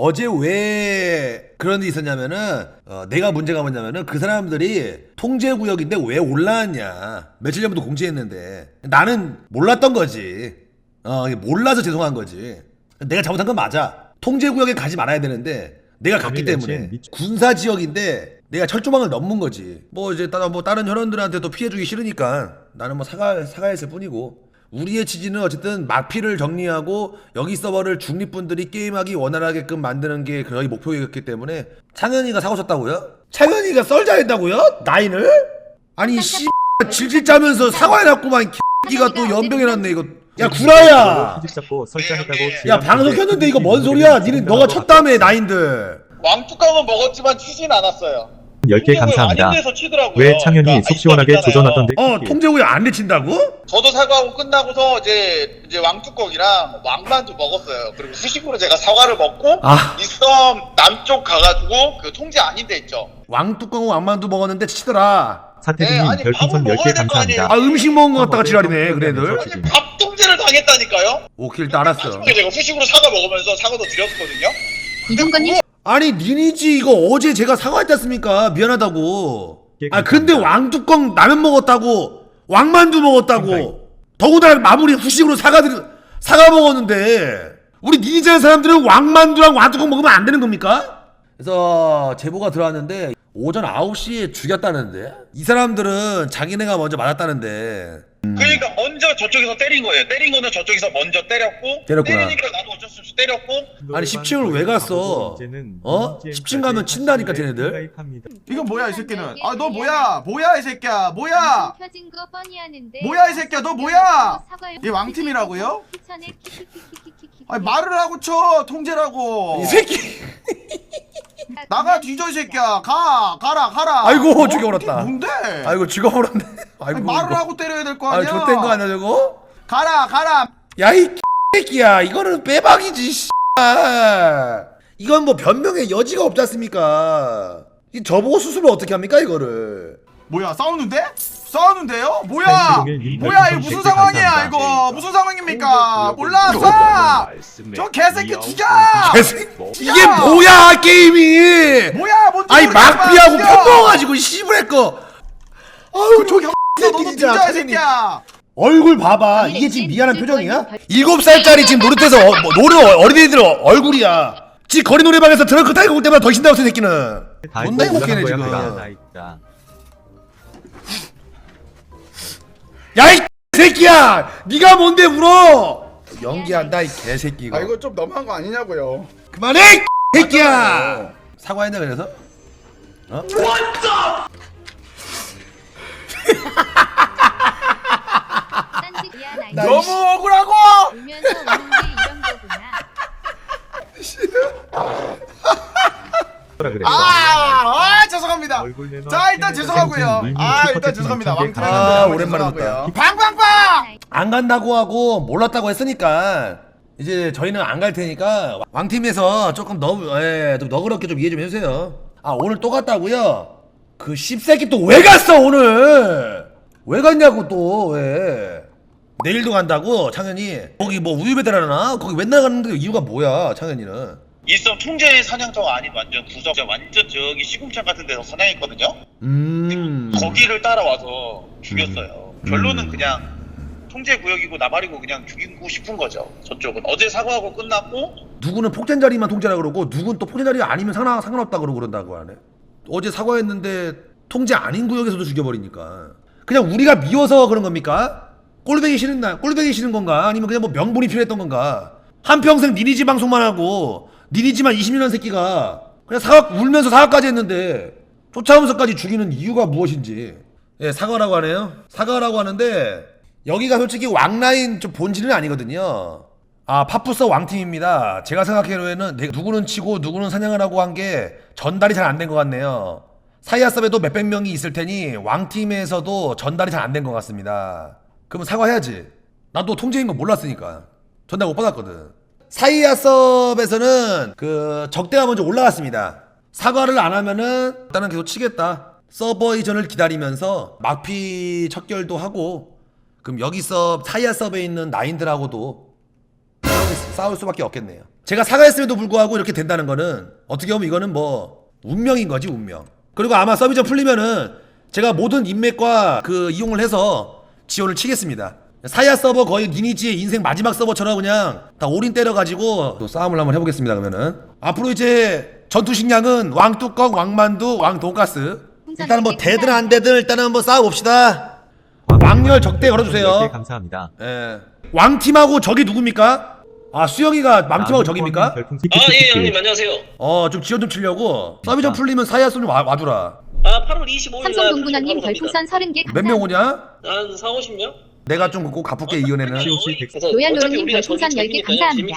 어제 왜 그런 일이 있었냐면은 어, 내가 문제가 뭐냐면은 그 사람들이 통제 구역인데 왜 올라왔냐. 며칠 전부터 공지했는데. 나는 몰랐던 거지. 어 몰라서 죄송한 거지. 내가 잘못한 건 맞아. 통제 구역에 가지 말아야 되는데 내가 갔기 때문에. 군사 지역인데 내가 철조망을 넘은 거지. 뭐 이제 다른 뭐 다른 혈원들한테 또 피해 주기 싫으니까 나는 뭐 사과 사과했을 뿐이고 우리의 취지는 어쨌든 마피를 정리하고 여기 서버를 중립분들이 게임하기 원활하게끔 만드는 게 거의 목표였기 때문에 창현이가 사고 쳤다고요? 창현이가 썰자 했다고요? 나인을? 아니 씨 질질 짜면서 사과해놨구만 끼가 또 연병해놨네 이거 야 구라야 잡고 설정했다고 야 방송 켰는데 이거 뭔 소리야 니네 너가 쳤다며 나인들 왕뚜껑은 먹었지만 치진 않았어요. 10개 감사합니다. 왜 창현이 그러니까 속 시원하게. 조져놨던데 어 통제구역 안 내친다고? 저도 사과하고 끝나고서 이제 이제 왕뚜껑이랑 왕만두 먹었어요. 그리고 후식으로 제가 사과를 먹고 아 이섬 남쪽 가가지고 그 통제 아닌 데 있죠. 왕뚜껑 왕만두 먹었는데 치더라 사태주님 네, 아니, 별풍선 밥을 10개 먹어야 될거 감사합니다. 아 음식 먹은 것 같다가 지랄이네 그래들 아니 밥 통제를 당했다니까요. 오케이 일단 알았어 마지막에 제가 후식으로 사과 먹으면서 사과도 드렸거든요. 이동건님 아니 니니지 이거 어제 제가 사과했지 않습니까? 미안하다고. 아 근데 왕뚜껑 라면 먹었다고 왕만두 먹었다고. 더군다나 마무리 후식으로 사과 드 사과 먹었는데 우리 니니지하는 사람들은 왕만두랑 왕뚜껑 먹으면 안 되는 겁니까? 그래서 제보가 들어왔는데 오전 9시에 죽였다는데? 이 사람들은 자기네가 먼저 맞았다는데 그러니까 먼저 저쪽에서 때린 거예요. 때린 거는 저쪽에서 먼저 때렸고 때렸구나. 때리니까 나도 어쩔 수 없이 때렸고 아니 10층을 왜 갔어? 어? 10층 가면 친다니까, 쟤네들. 이건 뭐야 이 새끼는 아 너 뭐야 뭐야 이 새끼야 뭐야 뭐야, 이 새끼야, 너 뭐야? 얘 왕팀이라고요? 아니 말을 하고 쳐 통제라고. 이 새끼. 나가 뒤져 이 새끼야. 가 가라 가라. 아이고, 어? 죽여버렸다. 이게 뭔데? 아이고 죽어버렸네. 아니, 아이고 말을 이거. 하고 때려야 될 거아 아니야. 좆된 거 아니야 저거? 가라 가라. 야이 새끼야. 이거는 빼박이지 씨. 이건 뭐 변명의 여지가 없지 않습니까? 이 저보고 수습을 어떻게 합니까 이거를? 뭐야 싸우는데 싸우는데요? 뭐야? 뭐야 이거 님 무슨 상황이야 감사합니다. 이거? 무슨 상황입니까? 몰라 쏴! 저 개새끼 죽여! 개새 이게 뭐야 게임이? 뭐야 뭔지 아니 죽여! 편먹어가지고 씨부레꺼 아유 저기 너도 새끼 진짜. 새끼야! 얼굴 봐봐. 이게 지금 미안한 표정이야? 일곱 살짜리 지금 노릇해서 어, 뭐 노래 어- 어린애들 어- 얼굴이야. 지 거리 노래방에서 트렁크 타고 올 때마다 더 신다고 저 새끼는. 뭔데 행복해네 지금 야이 새끼야 네가 뭔데 울어 연기한다 이 개새끼 이거 아 이거 좀 너무한 거 아니냐고요. 그만해 이 새끼야 사과했나 그래서? 어? 딴짓이야, 나이. 나 너무 억울하고 울면서 우는 게 이런 거구나. 아, 아 죄송합니다 자 일단 죄송하고요 아 일단 죄송합니다 왕팀 아, 오랜만에 듣다. 방방방 안 간다고 하고 몰랐다고 했으니까 이제 저희는 안 갈 테니까 왕팀에서 조금 너, 예, 좀 너그럽게 좀 이해 좀 해주세요. 아 오늘 또 갔다고요? 그 씹새끼 또 왜 갔어 오늘? 왜 갔냐고 또 왜? 내일도 간다고 창현이 거기 뭐 우유 배달하나? 거기 맨날 가는데 이유가 뭐야 창현이는? 이섬 통제 사냥터가 아닌 완전 구석 완전 저기 시궁창 같은 데서 사냥했거든요. 음. 거기를 따라와서 죽였어요. 음. 결론은 그냥 통제 구역이고 나발이고 그냥 죽이고 싶은 거죠. 저쪽은 어제 사과하고 끝났고 누구는 폭탄 자리만 통제라 그러고 누군 또 폭탄 자리 아니면 상관 상관없다 그러고 그런다고 하네. 어제 사과했는데 통제 아닌 구역에서도 죽여버리니까 그냥 우리가 미워서 그런 겁니까? 꼴배기 싫은 날 꼴배기 싫은 건가? 아니면 그냥 뭐 명분이 필요했던 건가? 한 평생 니니지 방송만 하고 니니지만 20년 새끼가 그냥 사과 울면서 사과까지 했는데 쫓아오면서까지 죽이는 이유가 무엇인지 예 사과라고 하네요. 사과라고 하는데 여기가 솔직히 왕라인 좀 본질은 아니거든요. 아 파푸서 왕팀입니다. 제가 내- 누구는 치고 누구는 사냥을 하고 한 게 전달이 잘 안 된 것 같네요. 사이아섭에도 몇백 명이 있을 테니 왕팀에서도 전달이 잘 안 된 것 같습니다. 그러면 사과해야지. 나도 통제인 거 몰랐으니까 전달 못 받았거든. 사이아섭에서는 그 적대가 먼저 올라갔습니다. 사과를 안 하면은 일단은 계속 치겠다. 서버 이전을 기다리면서 막피 척결도 하고 그럼 여기서 사이아섭에 있는 나인들하고도 싸울 수밖에 없겠네요. 제가 사과했음에도 불구하고 이렇게 된다는 거는 어떻게 보면 이거는 뭐 운명인 거지 운명. 그리고 아마 서비전 풀리면은 제가 모든 인맥과 그 이용을 해서 지원을 치겠습니다. 사야 서버 거의 니니지의 인생 마지막 서버처럼 그냥 다 올인 때려가지고 또 싸움을 한번 해보겠습니다 그러면은 앞으로 이제 전투 식량은 왕뚜껑, 왕만두, 왕돈가스 일단은 뭐 되든 안 되든 일단은 한번 싸워봅시다 왕열 적대 걸어주세요. 10개 감사합니다. 예. 왕팀하고 적이 누굽니까? 아 수영이가 왕팀하고 적입니까? 아, 예, 형님, 안녕하세요. 어 좀 지원 좀 치려고 서비전 풀리면 사야 좀 와, 와주라 아, 8월 25일 날 삼성동군왕님 별풍선 30개 몇명 감사합니다. 오냐? 한 4, 50명? 내가 좀꼭 갚을게 로얄님 우리가 별풍선 저기 10개 저기니까요. 감사합니다.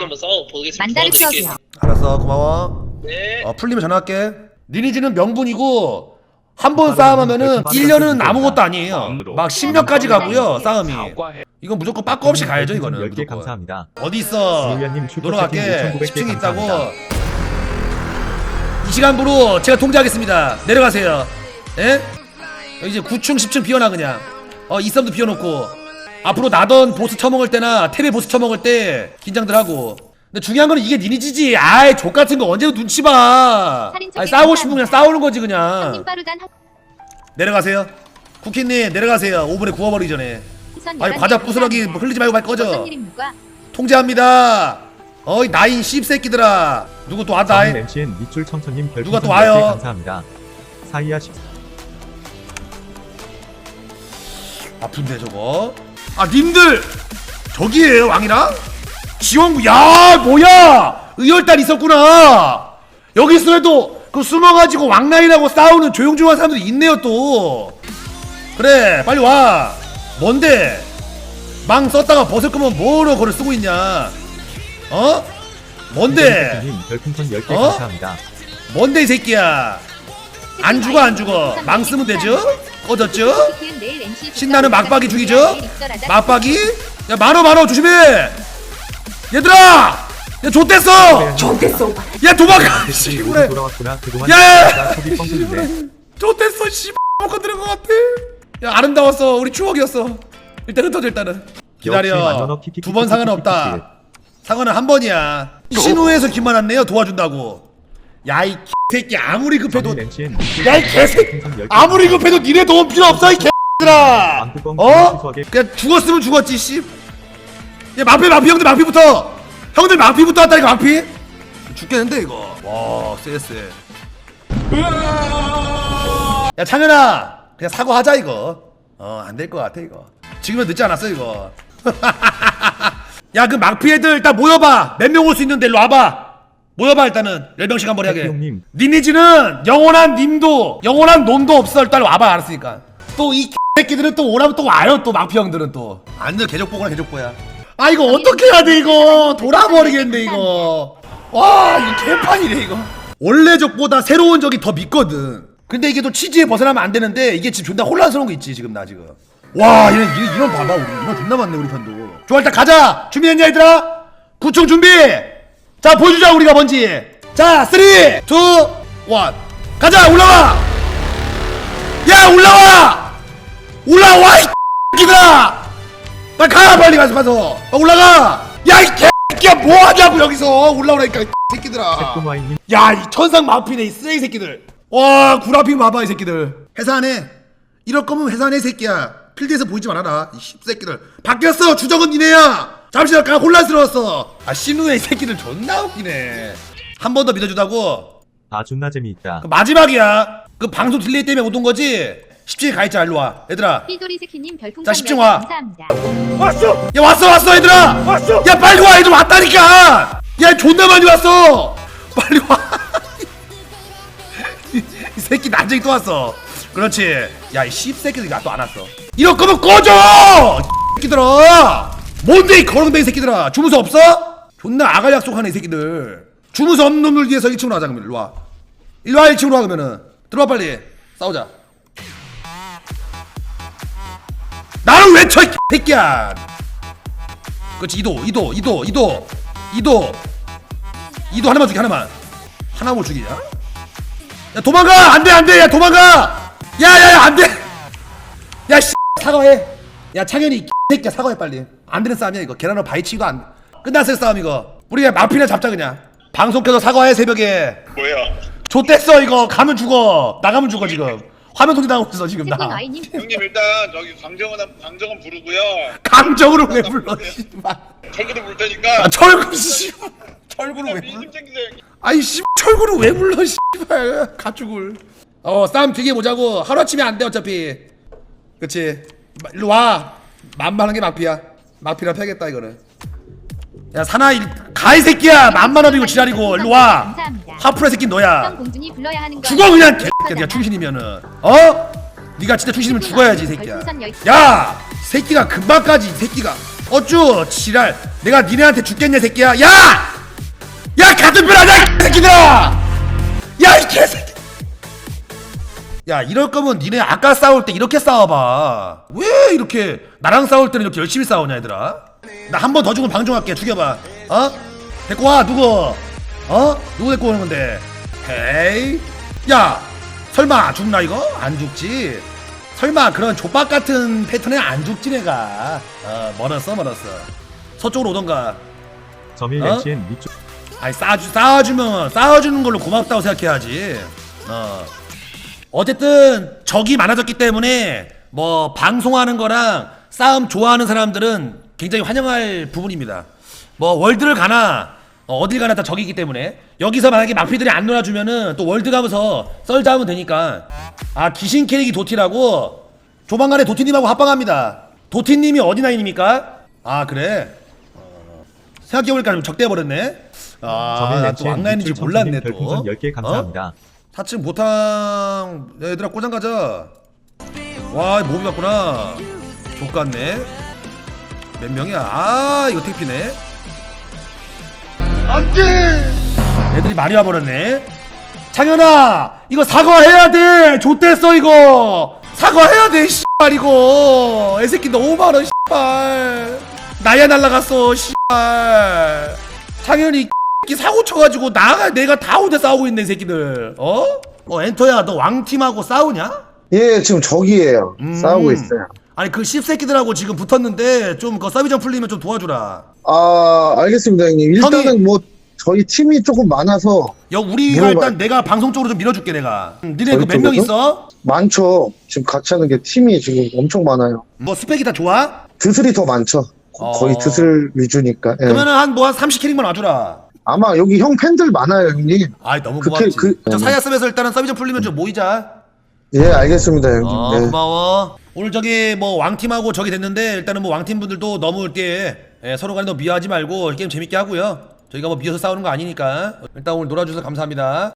만다르. 추억이요. 알았어 고마워 네. 어 풀리면 전화할게 니니지는 명분이고 한 번 싸움하면은 1년은 아무것도 아니에요 막 10년까지 가고요 싸움이 이건 무조건 빠꾸 없이 가야죠 이거는 10개 무조건 감사합니다. 어디 있어 놀러 갈게 채팅 5,900개 10층에 있다고. 이 시간부로 제가 통제하겠습니다 내려가세요 예? 이제 9층 10층 비워놔 그냥 어 이썸도 비워놓고 앞으로 나던 보스 처먹을 때나 탭에 보스 처먹을 때 긴장들 하고. 근데 중요한 거는 이게 니니지지. 아이 족 같은 거 언제 눈치 봐. 아니 싸우고 싶으면 그냥. 싸우는 거지 그냥. 내려가세요. 쿠키님 내려가세요. 5분에 구워버리기 전에. 아니 11개 과자 부스러기. 흘리지 말고 빨리 꺼져? 통제합니다. 어이 나인 씹새끼들아. 누구 또 왔다. 저는 MCN 밑줄 청천님 별풍선 누가 또 10개 와요? 감사합니다. 사이야 10 아픈데 저거 아 님들! 저기에요 왕이랑 지원구 야 뭐야! 의열단 있었구나! 여기 있어도 그 숨어가지고 왕라인하고 싸우는 조용조용한 사람들이 있네요 또. 그래 빨리 와. 뭔데? 망 썼다가 벗을 거면 뭐로 그걸 쓰고 있냐? 어? 뭔데? 님 별풍선 10개 어? 감사합니다. 뭔데 이 새끼야 안 죽어 안 죽어. 망 쓰면 되죠? 꺼졌죠? 신나는 막박이 죽이죠? 막박이 야 만호 만호 조심해! 얘들아! 야 좆됐어! 좋댔어 야 도망가! 씨 우리 야야야 좆됐어 씨. 먹고 들은 것 같아. 야 아름다웠어 우리 추억이었어. 일단 흩어져 일단은. 기다려. 두 번 상은 없다. 상어는 한 번이야. 신우에서 김만한네요. 도와준다고. 야이 새끼 아무리 급해도 야이 개새끼 별풍선 10개 아무리 급해도 니네 도움 필요 없어 이 개들아. 어? 그냥 죽었으면 죽었지 씨. 야 마피 마피 형들 마피부터. 형들 마피부터 왔다니까 마피. 죽겠는데 이거. 와 쎄쎄. 야 창현아 그냥 사과하자 이거. 어 안 될 것 같아 이거. 지금은 늦지 않았어 이거. 야그 마피 애들 일단 모여봐. 몇 명 올 수 있는데 일로 와봐 모여봐 일단은. 10명씩 한번 하게. 형님. 니니지는 영원한 님도 영원한 놈도 없어 일단 와봐 알았으니까. 또 이 새끼들은 또 오라면 또 와요 또 마피 형들은 또. 완전 개족보거나 개족보야. 아 이거 어떻게 해야 돼 이거? 돌아버리겠네 이거. 와 이거 개판이네 이거. 원래 적보다 새로운 적이 더 믿거든. 근데 이게 또 치즈에 벗어나면 안 되는데 이게 지금 존나 혼란스러운 거 있지 지금 나 지금. 와 이런 이런, 이런 봐봐 우리. 이런 존나 많네 우리 편도. 좋아 일단 가자! 준비했냐 얘들아? 구청 준비 자 보여주자 우리가 뭔지. 자 3, 2, 1 가자 올라와. 야 올라와. 올라와 이 새끼들아. 빨리 가 빨리 가서 가서. 아, 올라가. 야이 개새끼야 뭐하냐고 여기서. 올라오라니까 이 새끼들아. 꿈와이님 야이 천상 마피네 이 쓰레기 새끼들. 와 구라핑 봐봐 이 새끼들. 회사 안해. 이럴 거면 회사 이 새끼야. 필드에서 보이지 말아라 이 씹새끼들. 바뀌었어 주적은 니네야 잠시 잠깐 혼란스러웠어. 아 신우의 이 새끼들 존나 웃기네. 한 번 더 믿어주다고. 아 존나 재미있다. 그 마지막이야. 그 방송 딜레이 때문에 못 온 거지? 10층에 가있자 일로 와. 얘들아. 삐돌이 새끼님 별풍선 자, 10개 와. 감사합니다. 야 왔어 왔어 얘들아! 왔어! 야 빨리 와 얘들 왔다니까! 야 존나 많이 왔어! 빨리 와. 이, 이 새끼 난쟁이 또 왔어. 그렇지. 야이 씹새끼들이 또안 왔어. 이럴 거면 꺼져! 이 새끼들아 뭔데 이 거렁뱅이 새끼들아 주무서 없어? 존나 아가 약속하네 이 새끼들 주무서 없는 놈을 위해서 1층으로 하자 그러면 일로 와 일로 와 1층으로 와 그러면은 들어와 빨리 싸우자 나를 왜 쳐, 이 새끼야! 그렇지, 이도, 이도, 이도, 이도, 이도, 이도 하나만 죽이, 하나만. 하나 못 죽이냐? 야, 도망가! 안 돼, 안 돼! 야, 도망가! 야, 야, 야, 안 돼! 야, 씨, 사과해! 야, 창현이, 이 새끼야, 사과해, 빨리. 안 되는 싸움이야, 이거. 계란으로 바위치기도 안, 끝났어요, 싸움, 이거. 우리 마피나 잡자 그냥 방송 켜서 사과해 새벽에 뭐야? 좆됐어 이거 가면 죽어 나가면 죽어 지금 화면 통제 당하고 있어 지금 세븐 나 아이님 형님 일단 저기 강정은 강정은 부르고요. 감정으로 왜 불러 씨발 철구도 부를 테니까. 아, 철구 씨 철구를 왜 불러 민심 챙기세요. 형님. 아이 씨 철구를 왜 불러 씨발 가축을 어 싸움 되게 보자고 하루아침에 안 돼 어차피 그치 마- 일로 와 만만한 게 막피야 막피라 패겠다 이거는. 야 사나 일- 가이 새끼야! 만만업이고 지랄이고 일로 와. 하프레 새끼 형 너야. 공준이 불러야 하는 거 죽어 그냥! 개새끼야 네가 충신이면은. 어? 네가 진짜 충신이면 죽어야지 이 새끼야. 야! 새끼가 금방까지 이 새끼가. 어쭈 지랄. 내가 니네한테 죽겠냐 새끼야? 야! 야 같은 편이 새끼들아! 야이 개새끼 야 이럴 거면 니네 아까 싸울 때 이렇게 싸워봐 왜 이렇게 나랑 싸울 때는 이렇게 열심히 싸우냐 얘들아 나 한 번 더 죽으면 방종할게 죽여봐 어? 데리고 와 누구 어? 누구 데리고 오는 건데 헤이 야 설마 죽나 이거? 안 죽지 설마 그런 족박 같은 패턴에 안 죽지 내가 어 멀었어 멀었어 서쪽으로 오던가 점일 어? MCN 위쪽 아니 싸주 싸주면 싸워주는 걸로 고맙다고 생각해야지. 어. 어쨌든 적이 많아졌기 때문에 뭐 방송하는 거랑 싸움 좋아하는 사람들은 굉장히 환영할 부분입니다. 뭐 월드를 가나 어, 어딜 가나 다 적이기 때문에 여기서 만약에 막피들이 안 놀아주면은 또 월드 가면서 썰자 하면 되니까 아 귀신 캐릭이 도티라고 조만간에 도티님하고 합방합니다. 도티님이 어디 나이입니까? 아 그래 생각해보니까 좀 적대해버렸네. 아, 왕라인인지 위쪽 몰랐네 또. 별풍선 10개 감사합니다. 어? 4층 보탕 얘들아 꼬장 가자. 와 몸이 봤구나. 족같네. 몇 명이야? 아 이거 택피네. 안돼. 애들이 많이 와버렸네. 창현아 이거 사과해야 돼. 좆됐어 이거. 사과해야 돼 씨발 이거. 애새끼 너무 많아 씨발. 나야 날라갔어 씨발. 창현이 새끼 사고 쳐가지고 나가 내가 다 혼자 싸우고 있네 이 새끼들. 어? 어 엔터야 너 왕팀하고 싸우냐? 예, 지금 적이에요. 음. 싸우고 있어요. 아니 그 씹새끼들하고 지금 붙었는데 좀 그 서비전 풀리면 좀 도와주라. 아, 알겠습니다, 형님. 일단은 형이- 뭐 저희 팀이 조금 많아서 야 우리가 물어봐. 일단 내가 방송 쪽으로 좀 밀어줄게 내가. 음, 니네 그 저희 몇 명 쪽에서? 있어? 많죠. 지금 같이 하는 게 팀이 지금 엄청 많아요. 뭐 스펙이 다 좋아? 드슬이 더 많죠. 어. 거의 드슬 위주니까. 예. 그러면은 한 뭐 한 30캐릭만 와주라. 아마 여기 형 팬들 많아요, 형님. 아이 너무 그 고맙지. 캐- 그- 저 사야스에서 일단은 서비전 풀리면 좀 모이자. 예, 알겠습니다, 형님. 어 네. 고마워. 오늘 저기 뭐 왕팀하고 저기 됐는데 일단은 뭐 왕팀 분들도 너무 이렇게 예, 서로 간에 너무 미워하지 말고 게임 재밌게 하고요. 저희가 뭐 미워서 싸우는 거 아니니까 일단 오늘 놀아주셔서 감사합니다.